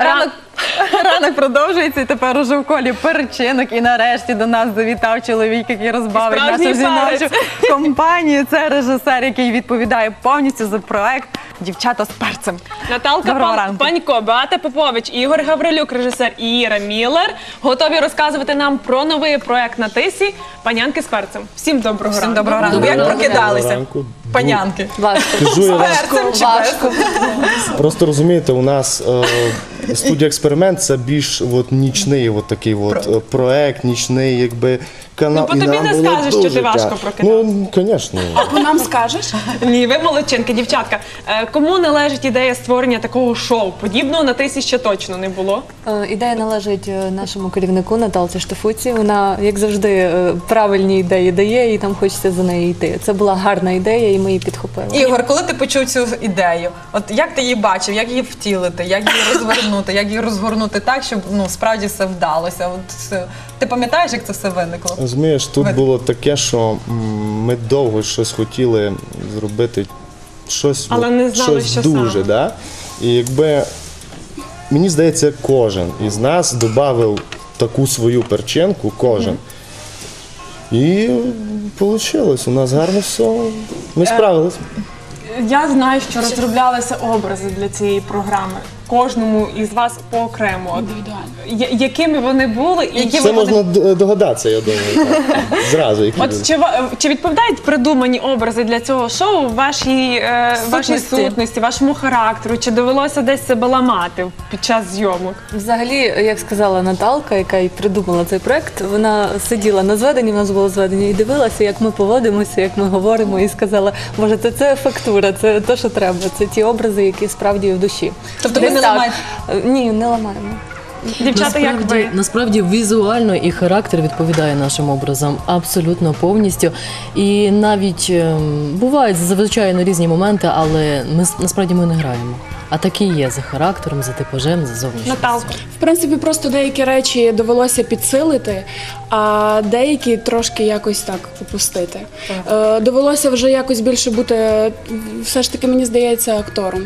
Ранок, ранок продовжується і тепер уже в колі перчинок. І нарешті до нас завітав чоловік, який розбавить Справжній нашу жіночу перець. компанію. Це режисер, який відповідає повністю за проект Дівчата з перцем. Наталка Доброго Пан- ранку. Панько, Беата Попович, Ігор Гаврилюк, режисер і Іра Міллер готові розказувати нам про новий проект на тисі Панянки з перцем. Всім доброго Всім ранку. доброго ранку. Доброго Як прокидалися? Ранку. Панянки. Важко. Кажу я вам, Перцем чи Важко. просто розумієте, у нас е, студія експеримент це більш от, нічний от такий от, е, проект, нічний, якби канал. Ну, по тобі нам не було скажеш, що дуже ти важко тя- прокидався. Ну, звісно. По нам скажеш? Ні, ви молодчинки, дівчатка. Е, Кому належить ідея створення такого шоу? Подібного на тисі ще точно не було. Е, Ідея належить е, нашому керівнику Наталці Штафуці. Вона, як завжди, е, правильні ідеї дає, і там хочеться за нею йти. Це була гарна ідея, і ми її підхопили. Ігор, коли ти почув цю ідею, от як ти її бачив, як її втілити, як її розвернути, як її розгорнути так, щоб ну справді все вдалося? От ти пам'ятаєш, як це все виникло? Розумієш, тут Ви- було таке, що м, ми довго щось хотіли зробити, щось, Але от, не знали, щось що дуже. саме. Да? І якби мені здається, кожен із нас додав таку свою перчинку, кожен. І вийшло. У нас гарно все. Е, Ми справились. Я знаю, що розроблялися образи для цієї програми. Кожному із вас поокремо. От, я- Якими вони були і які Це вони можна д- догадатися, я думаю. Так. Зразу. Які От чи, ва- чи відповідають придумані образи для цього шоу вашій, е, вашій Сутності. сутності, вашому характеру? Чи довелося десь себе ламати під час зйомок? Взагалі, як сказала Наталка, яка й придумала цей проект, вона сиділа на зведенні, в нас було зведення, і дивилася, як ми поводимося, як ми говоримо, і сказала, може, це, це фактура, це те, що треба, це ті образи, які справді є в душі. Тобто ви Десь не так. ламаєте? Е, Ні, не ламаємо. Дівчата, як насправді, ви? насправді візуально і характер відповідає нашим образам абсолютно повністю. І навіть ем, бувають звичайно різні моменти, але ми с- насправді ми не граємо. А такі є за характером, за типажем, за зовнішністю. Наталка. В принципі, просто деякі речі довелося підсилити, а деякі трошки якось так опустити. Е, довелося вже якось більше бути, все ж таки, мені здається, актором.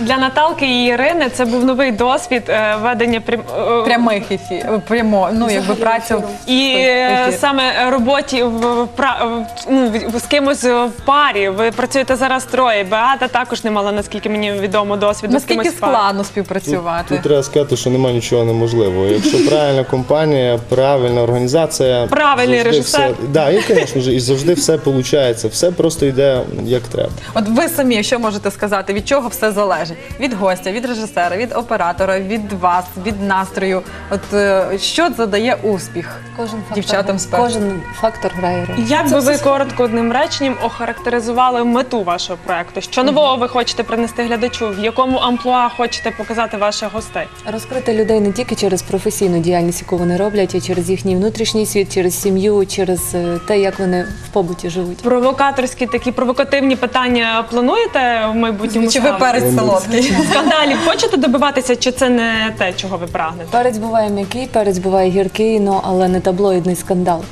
Для Наталки і Ірини це був новий досвід е, ведення прям, е, Прямих ефірів, прямо, ну якби працю. ефіру. І е, Ефір. саме роботі в, в, пра- в- ну, в- з кимось в парі. Ви працюєте зараз троє. Беата також не мала, наскільки мені відомо, досвіду з Наскільки кимось в складно співпрацювати? тут треба сказати, що немає нічого неможливого. Якщо правильна компанія, правильна організація, Правильний завжди режисер. Все, да, і, звісно ж, і завжди все виходить. Все просто йде як треба. От ви самі що можете сказати, від чого все залежить? Від гостя, від режисера, від оператора, від вас, від настрою. От е, що задає успіх Кожен фактор, дівчатам з кожен фактор грає роль. Як би ви коротко одним реченням охарактеризували мету вашого проекту? Що нового ви хочете принести глядачу? В якому амплуа хочете показати ваших гостей? Розкрити людей не тільки через професійну діяльність, яку вони роблять, а через їхній внутрішній світ, через сім'ю, через е, те, як вони в побуті живуть. Провокаторські такі провокативні питання плануєте в майбутньому? Чи ви перець солодкий? скандалів хочете добиватися, чи це не те, чого ви прагнете? Перець буває м'який, перець буває гіркий, ну але не таблоїдний скандал.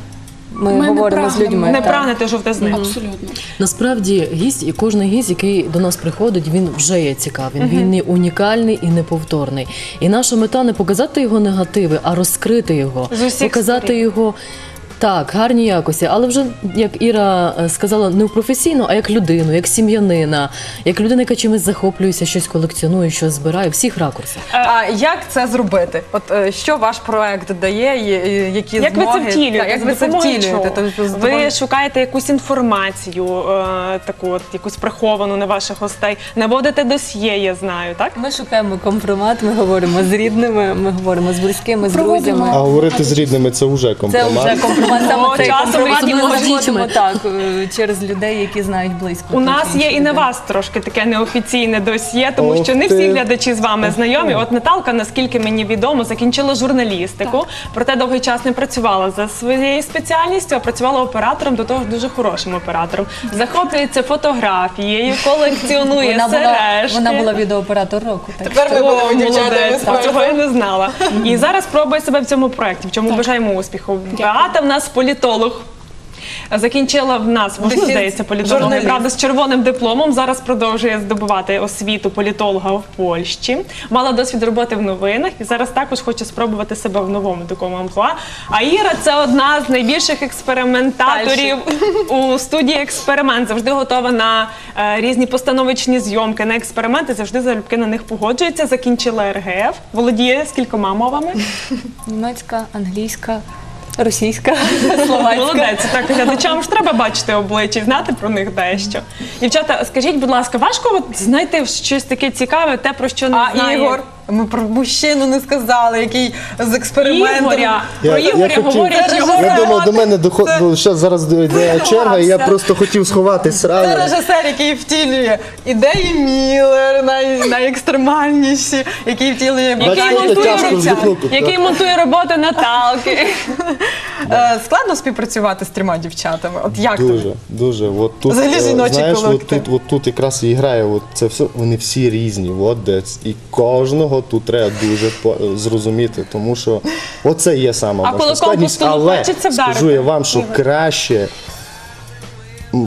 Ми, Ми не говоримо з людьми. Не так. прагнете жовтизни. Абсолютно. Насправді гість і кожен гість, який до нас приходить, він вже є цікавий. Він не унікальний і неповторний. І наша мета не показати його негативи, а розкрити його, З усіх показати сторін. його. Так, гарні якості, але вже як Іра е, сказала, не професійно, а як людину, як сім'янина, як людина, яка чимось захоплюється, щось колекціонує, щось збирає, всіх ракурсах. А як це зробити? От е, що ваш проект дає, і- і які Як ви змоги? це втілюєте? Так, як ви це втілюєте? Тобто, з Ви шукаєте якусь інформацію, е, таку от якусь приховану на ваших гостей, наводите досьє, я знаю, так? Ми шукаємо компромат, ми говоримо з рідними, ми говоримо з близькими, з друзями. А говорити з рідними це вже Це компромат. вже компромат. Саме цей часом компромат ми знаходимо дітьми. так е, через людей, які знають близько. У нас є і на вас трошки таке неофіційне досьє, тому Ох що не ти. всі глядачі з вами знайомі. От Наталка, наскільки мені відомо, закінчила журналістику, проте довгий час не працювала за своєю спеціальністю, а працювала оператором, до того ж дуже хорошим оператором. Захоплюється фотографією, колекціонує Вона була, сережки. вона була відеооператор року. Так. Тепер ви О, будете дівчатами молодець, цього я не знала. І зараз пробує себе в цьому проєкті, в чому бажаємо успіху. Багата в нас політолог. Закінчила в нас, можна здається, політологи, правда, з червоним дипломом. Зараз продовжує здобувати освіту політолога в Польщі. Мала досвід роботи в новинах і зараз також хоче спробувати себе в новому такому амплуа. А Іра це одна з найбільших експериментаторів у студії експеримент. Завжди готова на е, різні постановочні зйомки, на експерименти, завжди залюбки на них погоджується. Закінчила РГФ, володіє скількома мовами. Німецька, англійська, російська, словацька. Молодець, так глядачам ж треба бачити обличчя, і знати про них дещо. Дівчата, скажіть, будь ласка, важко от знайти щось таке цікаве, те про що не А знає Ігор, ми про мужчину не сказали, який з експериментом. Ігоря. Я- Про я Ігоря хотів- говорять його. Я думав, до мене доходить, що зараз дійде черга, і я просто хотів сховатись Це сразу. режисер, який втілює ідеї Міллер, най, найекстремальніші, який втілює Який монтує, тяжко вздихнути. який монтує роботи Наталки. Е, Складно співпрацювати з трьома дівчатами. От як Дуже, тобі? дуже. От тут, Взагалі е, жіночий знаєш, от колектив. тут, от тут якраз і грає, от це все, вони всі різні. От де ц- і кожного тут треба дуже зрозуміти, тому що оце є сама А складність. Але скажу я вам, що краще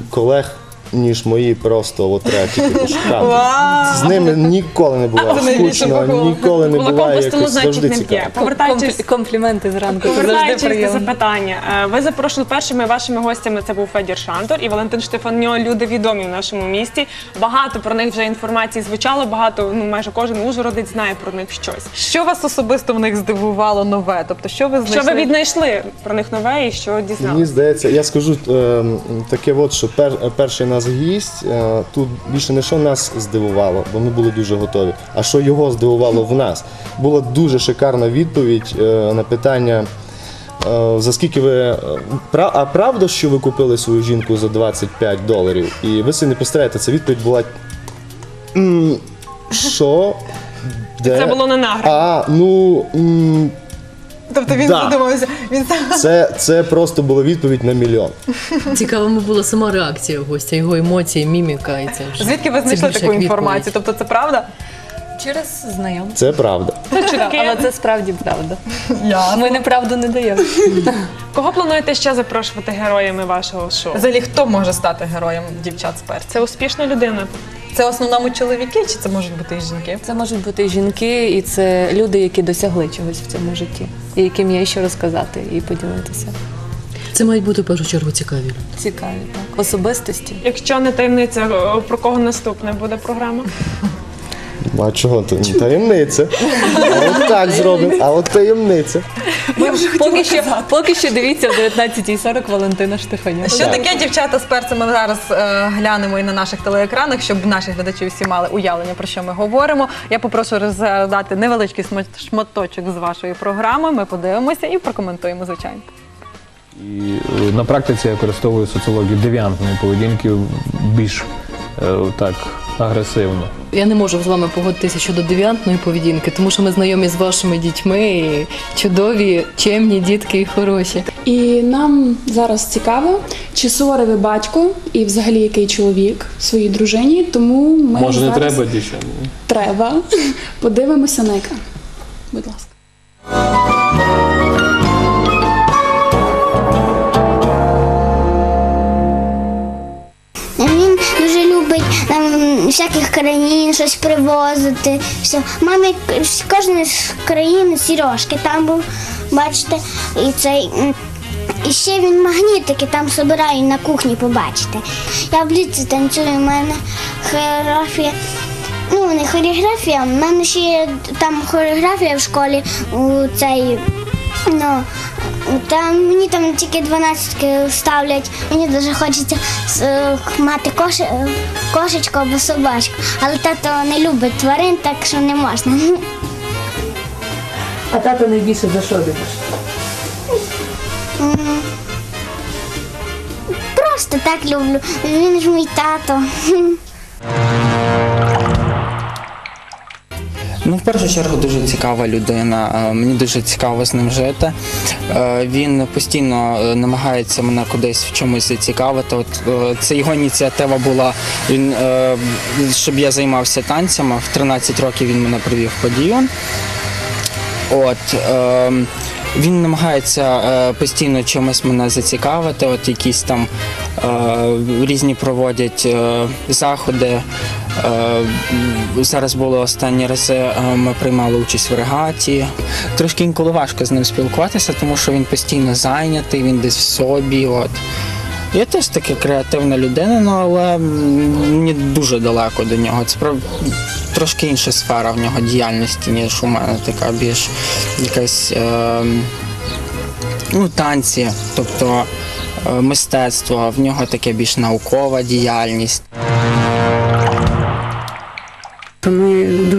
колег. Ніж мої просто от треба тільки пошукати. Вау! З ними ніколи не буває скучно, ніколи не буває якось значить, завжди цікаво. Повертаючись Компліменти зранку. Повертаючись до запитання, е, ви запрошували першими вашими гостями. Це був Федір Шантор і Валентин Штефаньо. Люди відомі в нашому місті. Багато про них вже інформації звучало. Багато, ну майже кожен ужгородець знає про них щось. Що вас особисто в них здивувало нове? Тобто, що ви знайшли? Що ви віднайшли про них нове і що Мені здається, я скажу е, таке, от, що пер, перший нас гість е, тут більше не що нас здивувало, бо ми були дуже готові. А що його здивувало в нас? Була дуже шикарна відповідь е, на питання. е, За скільки ви а правда, що ви купили свою жінку за 25 доларів? І ви собі не представляєте, ця відповідь була. Що? Де? Це було на нагрі. А, ну м, Тобто він Да. задумався. Він сам це, це просто була відповідь на мільйон. Цікавими була сама реакція гостя, його емоції, міміка і це вже. звідки ви це знайшли більше таку як інформацію? Тобто, це правда? Через знайомих. Це правда. Але це справді правда. Я. Ми неправду не даємо. Кого плануєте ще запрошувати героями вашого шоу? Взагалі, хто може стати героєм дівчат з перця? Це успішна людина. Це в основному чоловіки, чи це можуть бути і жінки? Це можуть бути і жінки, і це люди, які досягли чогось в цьому житті, і яким є що розказати і поділитися. Це мають бути в першу чергу цікаві люди. Цікаві, так. Особистості. Якщо не таємниця, про кого наступне буде програма? А чого то таємниця? А от так зробимо, а от таємниця. Поки що, поки що дивіться о 19.40 Валентина Штефаня. Що таке дівчата з перцем? Ми зараз е, глянемо і на наших телеекранах, щоб наші глядачі всі мали уявлення, про що ми говоримо. Я попрошу розглядати невеличкий смо- шматочок з вашої програми. Ми подивимося і прокоментуємо, звичайно. І е, на практиці я використовую соціологію девіантної поведінки більш е, так агресивно. Я не можу з вами погодитися щодо девіантної поведінки, тому що ми знайомі з вашими дітьми, і чудові, чемні дітки і хороші. І нам зараз цікаво, чи суворий батько і взагалі який чоловік своїй дружині. Тому ми Може, не треба дівчат? Треба. Подивимося на екран. Всяких країн щось привозити. Все. Мамі з кожної з країни сережки там був, бачите, і цей. І ще він магнітики там збирає на кухні, побачите. Я в ліці танцюю, в мене хореографія. Ну, не хореографія, в мене ще є там хореографія в школі у цей. Ну, там мені там тільки 12 ставлять. Мені дуже хочеться е, мати кош, е, кошечку або собачку. Але тато не любить тварин, так що не можна. А тато найбільше за що любиш? Просто так люблю. Він ж мій тато. В першу чергу дуже цікава людина. е, Мені дуже цікаво з ним жити. Е, Він постійно е, намагається мене кудись в чомусь зацікавити. От це його ініціатива була. Він щоб я займався танцями. В 13 років він мене привів в подіон. От він намагається постійно чимось мене зацікавити. От якісь там різні проводять заходи. Е, зараз були останні рази, е, ми приймали участь в регаті. Трошки інколи важко з ним спілкуватися, тому що він постійно зайнятий, він десь в собі. От. Я теж таки креативна людина, ну, але мені дуже далеко до нього. Це трошки інша сфера в нього діяльності, ніж у мене така більш якась е, ну, танці, тобто е, мистецтво, в нього таке більш наукова діяльність.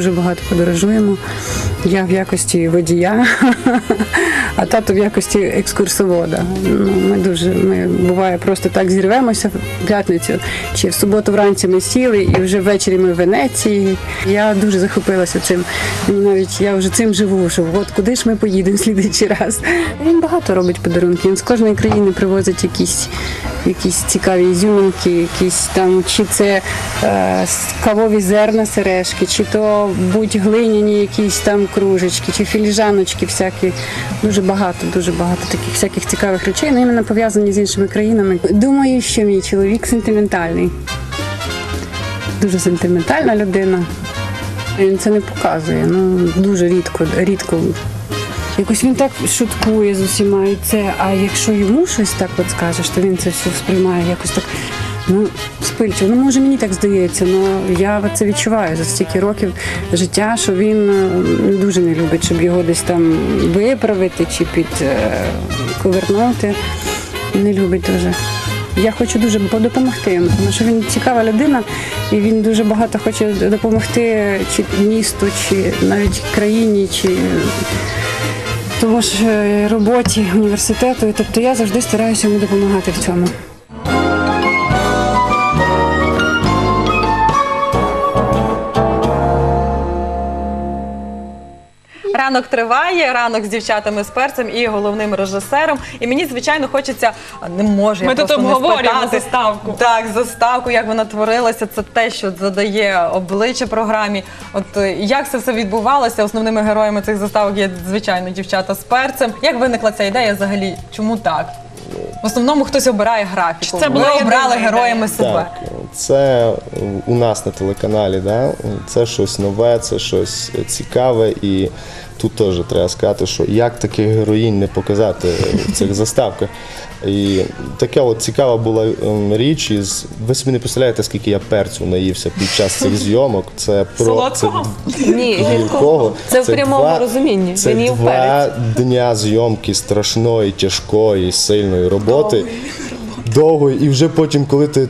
Дуже багато подорожуємо. Я в якості водія, а тато в якості екскурсовода. Ну, ми дуже ми буває просто так зірвемося в п'ятницю чи в суботу вранці ми сіли, і вже ввечері ми в Венеції. Я дуже захопилася цим. Навіть я вже цим живу, що от куди ж ми поїдемо слідуючий раз. Він багато робить подарунки. Він з кожної країни привозить якісь якісь цікаві ізюминки, якісь там, чи це е, кавові зерна сережки, чи то будь глиняні якісь там кружечки, чи філіжаночки всякі. Дуже багато, дуже багато таких всяких цікавих речей, ну, іменно пов'язані з іншими країнами. Думаю, що мій чоловік сентиментальний. Дуже сентиментальна людина. Він це не показує. Ну, дуже рідко, рідко Якось він так шуткує з усіма і це. А якщо йому щось так от скажеш, то він це все сприймає якось так. Ну, спильчиво. Ну, може, мені так здається, але я це відчуваю за стільки років життя, що він е, дуже не любить, щоб його десь там виправити чи підковернути. Не любить дуже. Я хочу дуже допомогти йому, тому що він цікава людина, і він дуже багато хоче допомогти чи місту, чи навіть країні, чи тому ж е, роботі університету. Тобто я завжди стараюся йому допомагати в цьому. Ранок триває, ранок з дівчатами з перцем і головним режисером. І мені, звичайно, хочеться, а, не можу я Ми тут просто не обговорюємо спитати. заставку. Так, заставку, як вона творилася, це те, що задає обличчя програмі. От е, як це все відбувалося? Основними героями цих заставок є, звичайно, дівчата з перцем. Як виникла ця ідея взагалі? Чому так? В основному хтось обирає графіку. Чи це була Ми обрали єдина героями себе. Так, це у нас на телеканалі, да? це щось нове, це щось цікаве. І тут теж треба сказати, що як таких героїнь не показати в цих заставках. І така от цікава була ем, річ. Із... Ви собі не представляєте, скільки я перцю наївся під час цих зйомок. Це про Солодкого? Ні, гіркого. Це в прямому розумінні. Це Він два дня зйомки страшної, тяжкої, сильної роботи. Довгої. І вже потім, коли ти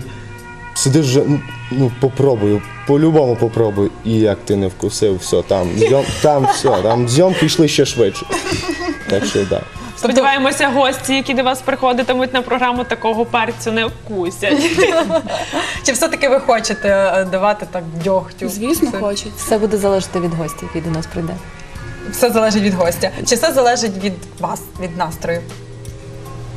сидиш вже, ну, ну попробую, по-любому попробуй. І як ти не вкусив, все, там, зйом, там все, там зйомки йшли ще швидше. Так що так. Сподіваємося, гості, які до вас приходитимуть на програму, такого перцю не вкусять. Чи все-таки ви хочете е, давати так дьогтю? Звісно, Це- хочуть. Все буде залежати від гостя, який до нас прийде. Все залежить від гостя. Чи все залежить від вас, від настрою?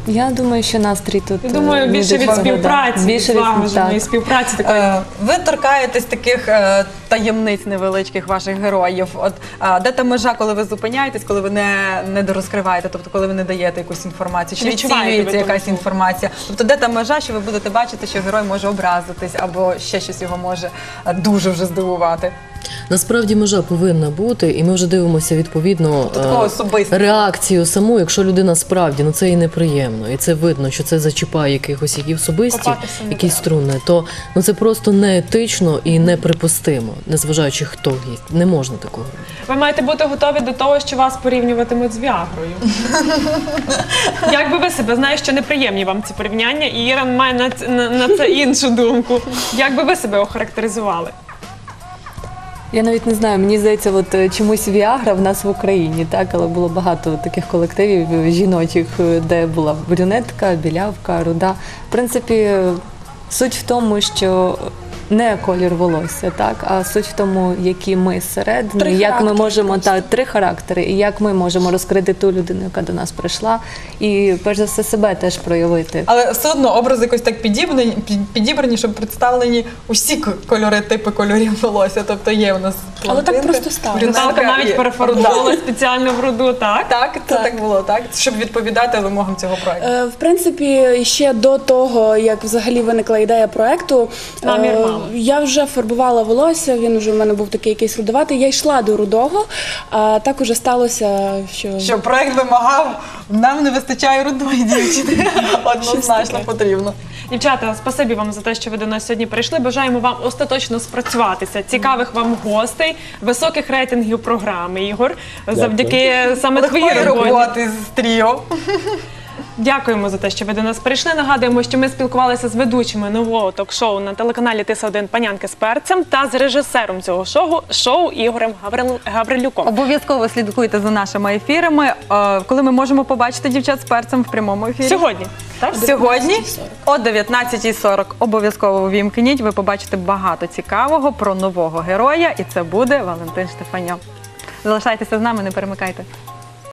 Я думаю, що настрій тут. Я думаю, е, більше дуже від багато, да. співпраці, Більше від так. співпраці такої. Е, Ви торкаєтесь таких е, таємниць невеличких ваших героїв. От е, де та межа, коли ви зупиняєтесь, коли ви не, не дорозкриваєте, тобто коли ви не даєте якусь інформацію, чи відсіюється якась інформація? Тобто, де та межа, що ви будете бачити, що герой може образитись або ще щось його може дуже вже здивувати? Насправді межа повинна бути, і ми вже дивимося відповідно е, реакцію саму, якщо людина справді ну це і неприємно, і це видно, що це зачіпає якихось які особисті, якісь струни, то ну це просто неетично і неприпустимо, незважаючи хто гість. Не можна такого. Ви маєте бути готові до того, що вас порівнюватимуть з Віагрою. Як би ви себе знаю, що неприємні вам ці порівняння, і Іра має на, ц- на, на це іншу думку. Як би ви себе охарактеризували? Я навіть не знаю, мені здається, от е, чомусь Віагра в нас в Україні, так, але було багато таких колективів е, жіночих, е, де була брюнетка, білявка, руда. В принципі, е, суть в тому, що не колір волосся, так, а суть в тому, які ми зсередини, Три як ми можемо та три характери, і як ми можемо розкрити ту людину, яка до нас прийшла, і перш за все себе теж проявити. Але все одно образи якось так підібрані, підібрані, щоб представлені усі кольори, типи кольорів волосся. Тобто є у нас Але так просто сталося. Наталка навіть перефарбувала спеціально в руду, так? Так, це так було, так? Щоб відповідати вимогам цього проекту. Е, В принципі, ще до того, як взагалі виникла ідея проекту, Намір е, я вже фарбувала волосся, він вже в мене був такий якийсь рудуватий. Я йшла до рудого, а так уже сталося, що, Що проект вимагав, нам не вистачає рудої дівчини. Однозначно потрібно. Дівчата, спасибі вам за те, що ви до нас сьогодні прийшли. Бажаємо вам остаточно спрацюватися, цікавих вам гостей, високих рейтингів програми. Ігор, завдяки саме твоїй Легкої роботі. роботи з тріо. Дякуємо за те, що ви до нас прийшли. Нагадуємо, що ми спілкувалися з ведучими нового ток-шоу на телеканалі Тиса 1 Панянки з перцем та з режисером цього шоу шоу Ігорем Гаврил- Гаврилюком. Обов'язково слідкуйте за нашими ефірами. Е, Коли ми можемо побачити дівчат з перцем в прямому ефірі? Сьогодні. Так? Сьогодні о 19.40 обов'язково увімкніть. Ви побачите багато цікавого про нового героя, і це буде Валентин Штефаньо. Залишайтеся з нами, не перемикайте.